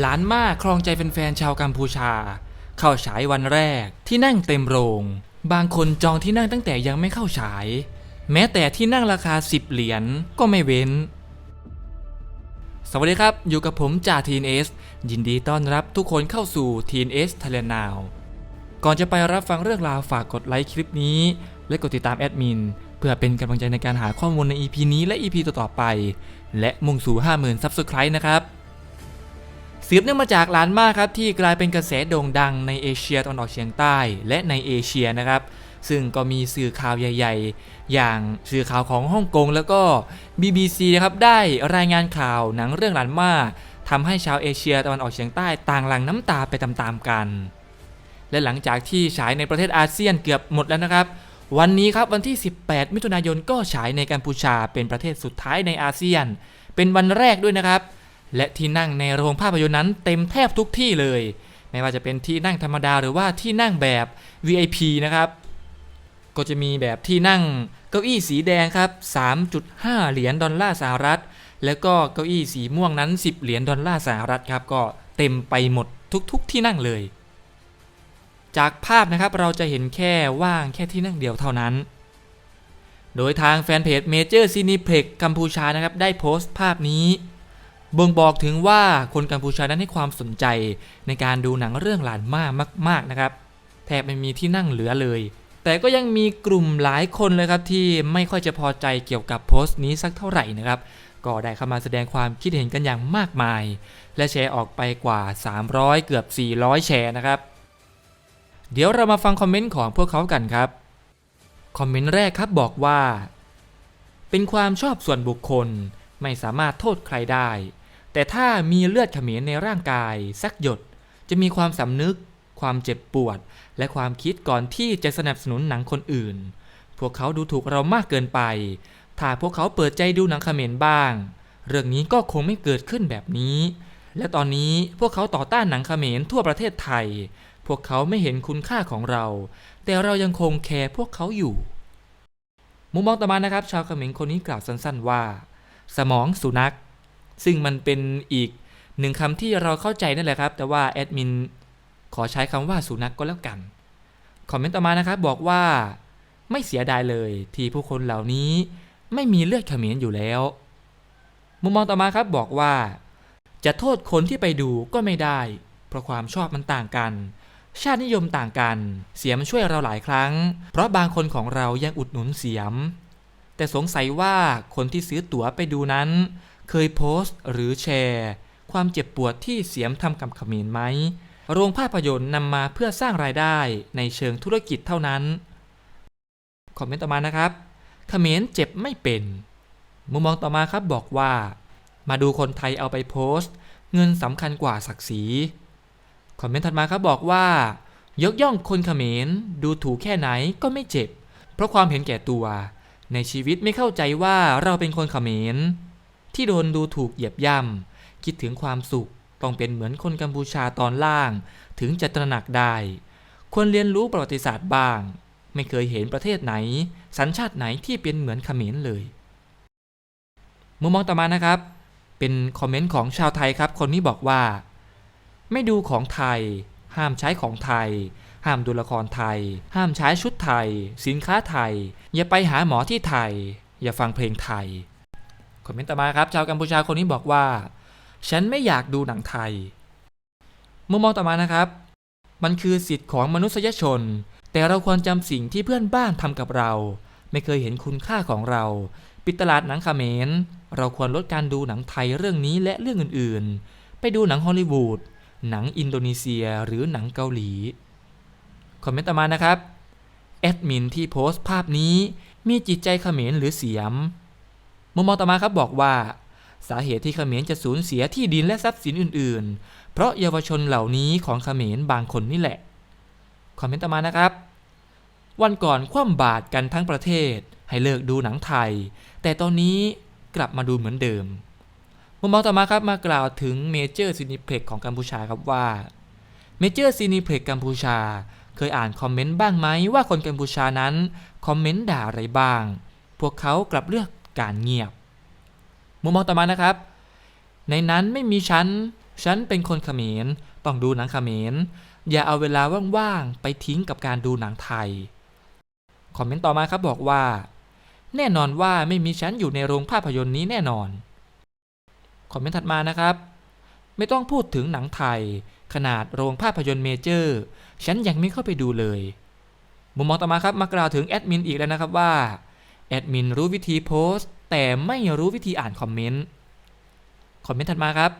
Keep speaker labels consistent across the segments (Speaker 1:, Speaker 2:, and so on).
Speaker 1: หลานมาครองใจแฟนๆชาวกัมพูชา เข้าฉายวันแรกที่นั่งเต็มโรง บางคนจองที่นั่งตั้งแต่ยังไม่เข้าฉาย แม้แต่ที่นั่งราคา 10 เหรียญก็ไม่เว้น สวัสดีครับ อยู่กับผมจ่าทีนเอสยินดีต้อนรับทุกคนเข้าสู่ทีนเอสทยแลนด์นาวก่อนจะไปรับฟังเรื่องราวฝากกดไลค์คลิปนี้ และกดติดตามแอดมินเพื่อเป็นกำลังใจในการหาข้อมูลใน EP นี้และ EP ต่อๆไป และมุ่งสู่ 50,000 Subscribe นะครับ สืบเนื่องมาจากร้านมาครับที่กลายเป็นกระแสโด่งดังในเอเชียตะวันออกเฉียงใต้และในเอเชียนะครับ ซึ่งก็มีสื่อข่าวใหญ่ ๆ อย่างสื่อข่าวของฮ่องกงแล้วก็ BBC นะครับได้รายงานข่าวหนังเรื่องหลานมาทำให้ชาวเอเชียตะวันออกเฉียงใต้ต่างหลั่งน้ำตาไปตามๆกัน และหลังจากที่ฉายในประเทศอาเซียนเกือบหมดแล้วนะครับวันนี้ครับวันที่ 18 มิถุนายนก็ฉายในกัมพูชาเป็นประเทศสุดท้ายในอาเซียน เป็นวันแรกด้วยนะครับ และที่นั่งในโรงภาพยนตร์นั้นเต็มแทบทุกที่เลย ไม่ว่าจะเป็นที่นั่งธรรมดาหรือว่าที่นั่งแบบ VIP นะครับ ก็จะมีแบบที่นั่งเก้าอี้สีแดงครับ 3.5 เหรียญดอลลาร์สหรัฐ แล้วก็เก้าอี้สีม่วงนั้น 10 เหรียญดอลลาร์สหรัฐครับ ก็เต็มไปหมดทุกๆ ที่นั่งเลย จากภาพนะครับเราจะเห็นแค่ว่างแค่ที่นั่งเดียวเท่านั้นโดยทางแฟนเพจ Major Cineplex กัมพูชานะครับ ได้โพสต์ภาพนี้ บ่งบอกถึงว่าคนกัมพูชานั้นให้ความสนใจในการดูหนังเรื่องหลานมามาก ๆนะครับ แทบไม่มีที่นั่งเหลือเลย แต่ก็ยังมีกลุ่มหลายคนเลยครับที่ไม่ค่อยจะพอใจเกี่ยวกับโพสต์นี้สักเท่าไหร่นะครับ ก็ได้เข้ามาแสดงความคิดเห็นกันอย่างมากมาย และแชร์ออกไปกว่า 300 เกือบ 400 แชร์นะครับ เดี๋ยวเรามาฟังคอมเมนต์ของพวกเขากันครับ คอมเมนต์แรกครับบอกว่า เป็นความชอบส่วนบุคคลไม่สามารถโทษใครได้ แต่ถ้ามีเลือดเขมรในร่างกายสักหยด จะมีความสำนึก ความเจ็บปวด และความคิดก่อนที่จะสนับสนุนหนังคนอื่น พวกเขาดูถูกเรามากเกินไป ถ้าพวกเขาเปิดใจดูหนังเขมรบ้าง เรื่องนี้ก็คงไม่เกิดขึ้นแบบนี้ และตอนนี้พวกเขาต่อต้านหนังเขมรทั่วประเทศไทย พวกเขาไม่เห็นคุณค่าของเรา แต่เรายังคงแคร์พวกเขาอยู่ มุมมองต่อมานะครับ ชาวเขมรคนนี้กล่าวสั้น ๆ ว่า สมองสุนัข ซึ่งมันเป็นอีกหนึ่งคำที่เราเข้าใจนั่นแหละครับ แต่ว่าแอดมินขอใช้คำว่าสุนัขกก็แล้วกัน คอมเมนต์ต่อมานะครับบอกว่า ไม่เสียดายเลยที่ผู้คนเหล่านี้ไม่มีเลือดเขมรอยู่แล้ว มุมมองต่อมาครับบอกว่า จะโทษคนที่ไปดูก็ไม่ได้ เพราะความชอบมันต่างกัน ชาตินิยมต่างกัน เสียมช่วยเราหลายครั้ง เพราะบางคนของเรายังอุดหนุนเสียม แต่สงสัยว่าคนที่ซื้อตั๋วไปดูนั้น เคยโพสต์หรือแชร์ ความเจ็บปวดที่เสียมทำกับขมรไหม โรงภาพยนตร์นำมาเพื่อสร้างรายได้ในเชิงธุรกิจเท่านั้น คอมเมนต์ต่อมานะครับขมรเจ็บไม่เป็น มุมมองต่อมาครับบอกว่า มาดูคนไทยเอาไปโพสต์ เงินสำคัญกว่าศักดิ์ศรี คอมเมนต์ถัดมาครับบอกว่า ยกย่องคนเขมรดูถูกแค่ไหนก็ไม่เจ็บ เพราะความเห็นแก่ตัว ในชีวิตไม่เข้าใจว่าเราเป็นคนเขมร ที่โดนดูถูกเหยียบย่ำคิดถึงความสุขต้องเป็นเหมือนคนกัมพูชาตอนล่าง ถึงจะตระหนักได้ ควรเรียนรู้ประวัติศาสตร์บ้าง ไม่เคยเห็นประเทศไหน สัญชาติไหนที่เป็นเหมือนเขมรเลยมุมมองต่อมานะครับ เป็นคอมเมนต์ของชาวไทยครับ คนนี้บอกว่า ไม่ดูของไทย ห้ามใช้ของไทย ห้ามดูละครไทย ห้ามใช้ชุดไทย สินค้าไทย อย่าไปหาหมอที่ไทย อย่าฟังเพลงไทย คอมเมนต์ต่อมาครับ ชาวกัมพูชาคนนี้บอกว่า ฉันไม่อยากดูหนังไทย มุมมองต่อมานะครับ มันคือสิทธิ์ของมนุษยชน แต่เราควรจำสิ่งที่เพื่อนบ้านทำกับเรา ไม่เคยเห็นคุณค่าของเรา ปิดตลาดหนังเขมร เราควรลดการดูหนังไทยเรื่องนี้และเรื่องอื่นๆ ไปดูหนังฮอลลีวูด หนังอินโดนีเซียหรือหนังเกาหลี คอมเมนต์ต่อมานะครับแอดมินที่โพสต์ภาพนี้มีจิตใจเขมรหรือเสียม มุมมองต่อมาครับบอกว่า สาเหตุที่เขมรจะสูญเสียที่ดินและทรัพย์สินอื่น ๆ เพราะเยาวชนเหล่านี้ของเขมรบางคนนี่แหละ คอมเมนต์ต่อมานะครับ วันก่อนคว่ำบาตรกันทั้งประเทศ ให้เลิกดูหนังไทย แต่ตอนนี้กลับมาดูเหมือนเดิมมุมมองต่อมาครับมากล่าวถึงเมเจอร์ซีนิเพล็กของกัมพูชาครับว่าเมเจอร์ซีนิเพล็กกัมพูชา เคยอ่านคอมเมนต์บ้างไหมว่าคนกัมพูชานั้นคอมเมนต์ด่าอะไรบ้าง พวกเขากลับเลือก การเงียบ มุมมองต่อมานะครับ ในนั้นไม่มีฉัน ฉันเป็นคนเขมร ต้องดูหนังเขมร อย่าเอาเวลาว่างๆ ไปทิ้งกับการดูหนังไทย คอมเมนต์ต่อมาครับบอกว่า แน่นอนว่าไม่มีฉันอยู่ในโรงภาพยนตร์นี้แน่นอน คอมเมนต์ถัดมานะครับ ไม่ต้องพูดถึงหนังไทย ขนาดโรงภาพยนตร์เมเจอร์ ฉันยังไม่เข้าไปดูเลย มุมมองต่อมาครับมากล่าวถึงแอดมินอีกแล้วนะครับว่า แอดมินรู้วิธีโพสต์ แต่ไม่รู้วิธีอ่านคอมเมนต์ คอมเมนต์ถัดมาครับ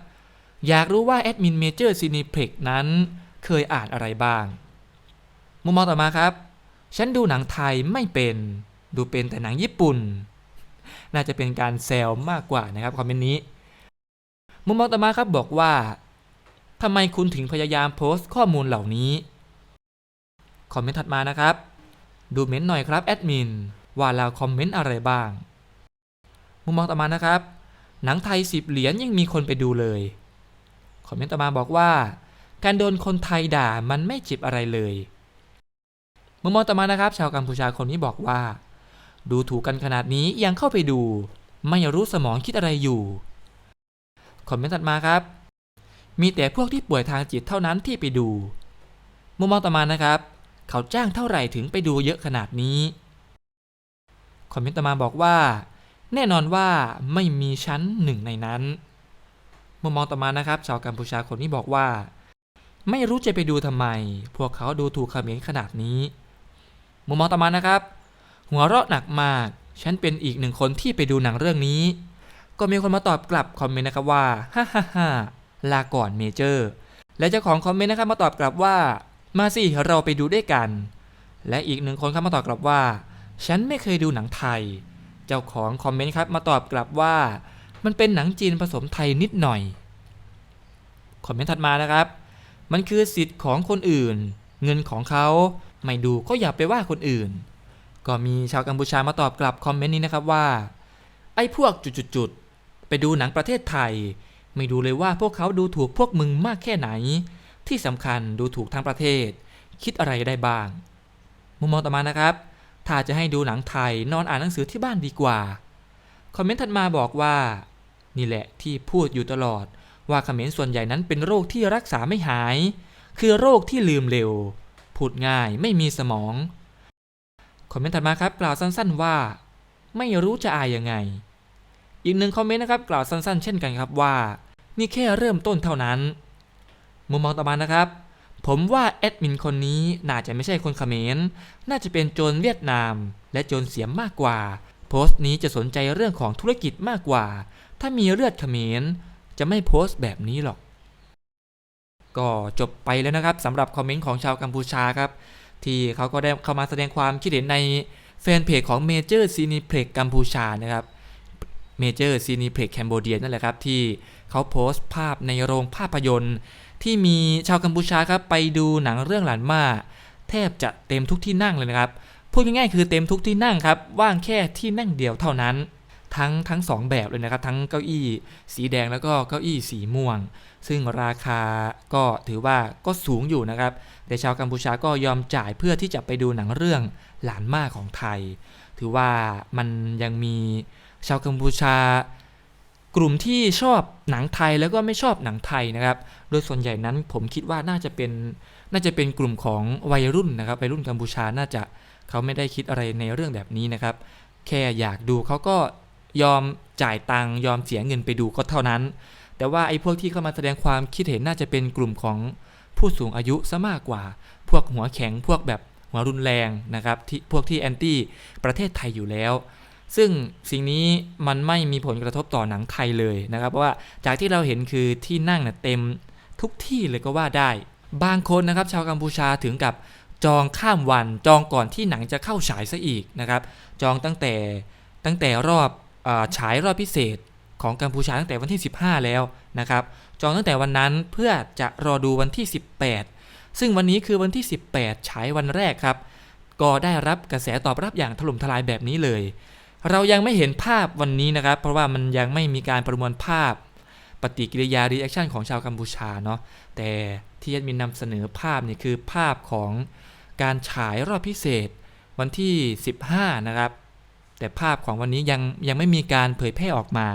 Speaker 1: อยากรู้ว่าแอดมินเมเจอร์ซีนิเพล็กนั้นเคยอ่านอะไรบ้าง มุมมองต่อมาครับ ฉันดูหนังไทยไม่เป็น ดูเป็นแต่หนังญี่ปุ่น น่าจะเป็นการแซวมากกว่านะครับคอมเมนต์นี้ มุมมองต่อมาครับบอกว่าทำไมคุณถึงพยายามโพสต์ข้อมูลเหล่านี้ คอมเมนต์ถัดมานะครับ ดูเม้นต์หน่อยครับแอดมิน ว่าเราคอมเมนต์อะไรบ้าง มุมมองต่อมานะครับ หนังไทยสิบเหรียญยังมีคนไปดูเลย คอมเมนต์ต่อมาบอกว่า การโดนคนไทยด่ามันไม่จ็บอะไรเลย มุมมองต่อมานะครับ ชาวกัมพูชาคนนี้บอกว่า ดูถูกกันขนาดนี้ยังเข้าไปดู ไม่รู้สมองคิดอะไรอยู่ คอมเมนต์ถัดมาครับ มีแต่พวกที่ป่วยทางจิตเท่านั้นที่ไปดู มุมมองต่อมานะครับ เขาจ้างเท่าไหร่ถึงไปดูเยอะขนาดนี้ คอมเมนต์ต่อมาบอกว่า แน่นอนว่าไม่มีชั้นหนึ่งในนั้นมุมมองต่อมานะครับ ชาวกัมพูชาคนนี้บอกว่า ไม่รู้จะไปดูทำไม พวกเขาดูถูกเขมรขนาดนี้ มุมมองต่อมานะครับ หัวเราะหนักมาก ฉันเป็นอีกหนึ่งคนที่ไปดูหนังเรื่องนี้ ก็มีคนมาตอบกลับคอมเมนต์นะครับว่าฮ่าฮ่าฮ่าลาก่อนเมเจอร์ และเจ้าของคอมเมนต์นะครับมาตอบกลับว่า มาสิเราไปดูด้วยกัน และอีกหนึ่งคนครับมาตอบกลับว่า ฉันไม่เคยดูหนังไทย เจ้าของคอมเมนต์ครับมาตอบกลับว่า มันเป็นหนังจีนผสมไทยนิดหน่อย คอมเมนต์ถัดมานะครับ มันคือสิทธิ์ของคนอื่น เงินของเขาไม่ดูก็อย่าไปว่าคนอื่น ก็มีชาวกัมพูชามาตอบกลับคอมเมนต์นี้นะครับว่า ไอ้พวกจุดๆๆไปดูหนังประเทศไทย ไม่ดูเลยว่าพวกเขาดูถูกพวกมึงมากแค่ไหน ที่สำคัญดูถูกทั้งประเทศ คิดอะไรได้บ้าง มุมมองต่อมานะครับ ถ้าจะให้ดูหนังไทยนอนอ่านหนังสือที่บ้านดีกว่า คอมเมนต์ถัดมาบอกว่า นี่แหละที่พูดอยู่ตลอด ว่าเขมรส่วนใหญ่นั้นเป็นโรคที่รักษาไม่หาย คือโรคที่ลืมเร็ว พูดง่ายไม่มีสมอง คอมเมนต์ถัดมาครับกล่าวสั้นๆว่า ไม่รู้จะอายยังไง อีกหนึ่งคอมเมนต์นะครับกล่าวสั้นๆ เช่นกันครับว่า นี่แค่เริ่มต้นเท่านั้น มุมมองต่อมานะครับ ผมว่าแอดมินคนนี้น่าจะไม่ใช่คนเขมร น่าจะเป็นโจรเวียดนาม และโจรเสียมมากกว่า โพสต์นี้จะสนใจเรื่องของธุรกิจมากกว่า ถ้ามีเลือดเขมร จะไม่โพสต์แบบนี้หรอก ก็จบไปแล้วนะครับสำหรับคอมเมนต์ของชาวกัมพูชาครับ ที่เขาก็ได้เข้ามาแสดงความคิดเห็นในแฟนเพจของ Major Cineplex กัมพูชานะครับ Major Cineplex Cambodia นั่นแหละครับ ที่เขาโพสต์ภาพในโรงภาพยนตร์ ที่มีชาวกัมพูชาครับไปดูหนังเรื่องหลานมาแทบจะเต็มทุกที่นั่งเลยนะครับพูดง่ายๆคือเต็มทุกที่นั่งครับ ว่างแค่ที่นั่งเดียวเท่านั้น ทั้งทั้งสองแบบเลยนะครับ ทั้งเก้าอี้ สีแดงแล้วก็เก้าอี้สีม่วง ซึ่งราคาก็ถือว่าก็สูงอยู่นะครับแต่ชาวกัมพูชาก็ยอมจ่ายเพื่อที่จะไปดูหนังเรื่องหลานมาของไทย ถือว่ามันยังมี ชาวกัมพูชา กลุ่มที่ชอบหนังไทยแล้วก็ไม่ชอบหนังไทยนะครับ โดยส่วนใหญ่นั้นผมคิดว่าน่าจะเป็นน่าจะเป็นกลุ่มของวัยรุ่นนะครับวัยรุ่นกัมพูชาน่าจะเขาไม่ได้คิดอะไรในเรื่องแบบนี้นะครับ แค่อยากดูเขาก็ยอมจ่ายตังยอมเสียเงินไปดูก็เท่านั้น แต่ว่าไอ้พวกที่เข้ามาแสดงความคิดเห็นน่าจะเป็นกลุ่มของผู้สูงอายุซะมากกว่า พวกหัวแข็งพวกแบบหัวรุนแรงนะครับที่พวกที่แอนตี้ประเทศไทยอยู่แล้ว ซึ่งสิ่งนี้มันไม่มีผลกระทบต่อหนังไทยเลยนะครับ เพราะว่าจากที่เราเห็นคือที่นั่งเน่ยเต็มทุกที่เลยก็ว่าได้ บางคนนะครับ ชาวกัมพูชาถึงกับจองข้ามวันจองก่อนที่หนังจะเข้าฉายซะอีกนะครับ จองตั้งแต่ตั้งแต่รอบอฉายรอบพิเศษของกัมพูชาตั้งแต่วันที่ 15 แล้วนะครับ จองตั้งแต่วันนั้นเพื่อจะรอดูวันที่ 18 ซึ่งวันนี้คือวันที่ 18 ฉายวันแรกครับ ก็ได้รับกระแสตอบรับอย่างถล่มทลายแบบนี้เลย เรายังไม่เห็นภาพวันนี้นะครับ เพราะว่ามันยังไม่มีการประมวลภาพปฏิกิริยารีแอคชั่นของชาวกัมพูชาเนาะแต่ที่แอดมินนำเสนอภาพนี่คือภาพของการฉายรอบพิเศษวันที่ 15 นะครับ แต่ภาพของวันนี้ยังยังไม่มีการเผยแพร่ออกมา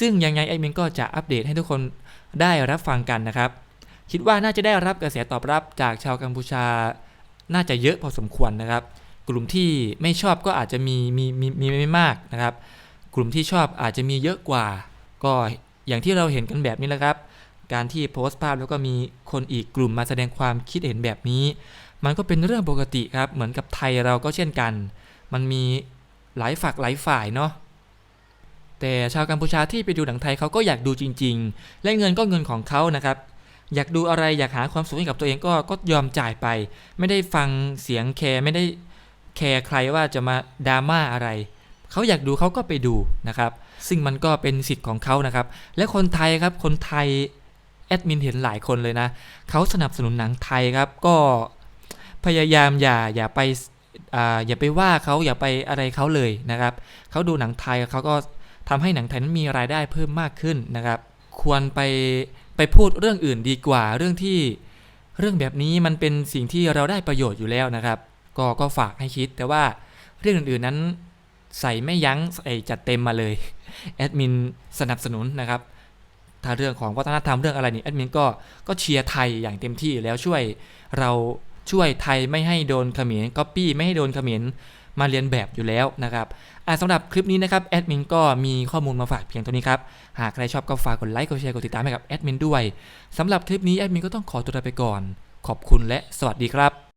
Speaker 1: ซึ่งยังไงแอดมินก็จะอัปเดตให้ทุกคนได้รับฟังกันนะครับ คิดว่าน่าจะได้รับกระแสตอบรับจากชาวกัมพูชา น่าจะเยอะพอสมควรนะครับ กลุ่มที่ไม่ชอบก็อาจจะมีมีมีมีไม่มากนะครับ กลุ่มที่ชอบอาจจะมีเยอะกว่า ก็อย่างที่เราเห็นกันแบบนี้แหละครับ การที่โพสต์ภาพแล้วก็มีคนอีกกลุ่มมาแสดงความคิดเห็นแบบนี้ มันก็เป็นเรื่องปกติครับ เหมือนกับไทยเราก็เช่นกัน มันมีหลายฝักหลายฝ่ายเนาะแต่ชาวกัมพูชาที่ไปดูหนังไทยเขาก็อยากดูจริง ๆ และเงินก็เงินของเขานะครับ อยากดูอะไรอยากหาความสุขให้กับตัวเองก็ก็ยอมจ่ายไป ไม่ได้ฟังเสียงแคร์ไม่ได้ แคร์ใครว่าจะมาดราม่าอะไร เขาอยากดูเขาก็ไปดูนะครับ ซึ่งมันก็เป็นสิทธิ์ของเขานะครับ และคนไทยครับ คนไทยแอดมินเห็นหลายคนเลยนะ เขาสนับสนุนหนังไทยครับ ก็พยายามอย่าอย่าไปออย่าไปว่าเขาอย่าไปอะไรเขาเลยนะครับ เขาดูหนังไทยเขาก็ทำให้หนังไทยนั้นมีรายได้เพิ่มมากขึ้นนะครับ ควรไปไปพูดเรื่องอื่นดีกว่าเรื่องที่เรื่องแบบนี้มันเป็นสิ่งที่เราได้ประโยชน์อยู่แล้วนะครับ ก็ก็ฝากให้คิด แต่ว่าเรื่องอื่นๆนั้นใส่ไม่ยั้งใส่จัดเต็มมาเลยแอดมินสนับสนุนนะครับถ้าเรื่องของวัฒนธรรมเรื่องอะไรนี่แอดมินก็ก็เชียร์ไทยอย่างเต็มที่แล้วช่วยเราช่วยไทยไม่ให้โดนเขมรก๊อปปี้ไม่ให้โดนเขมรมาเรียนแบบอยู่แล้วนะครับสำหรับคลิปนี้นะครับแอดมินก็มีข้อมูลมาฝากเพียงเท่านี้ครับ หากใครชอบก็ฝากกดไลค์กดแชร์กดติดตามให้กับแอดมินด้วยสำหรับคลิปนี้แอดมินก็ต้องขอตัวลาไปก่อน ขอบคุณและสวัสดีครับ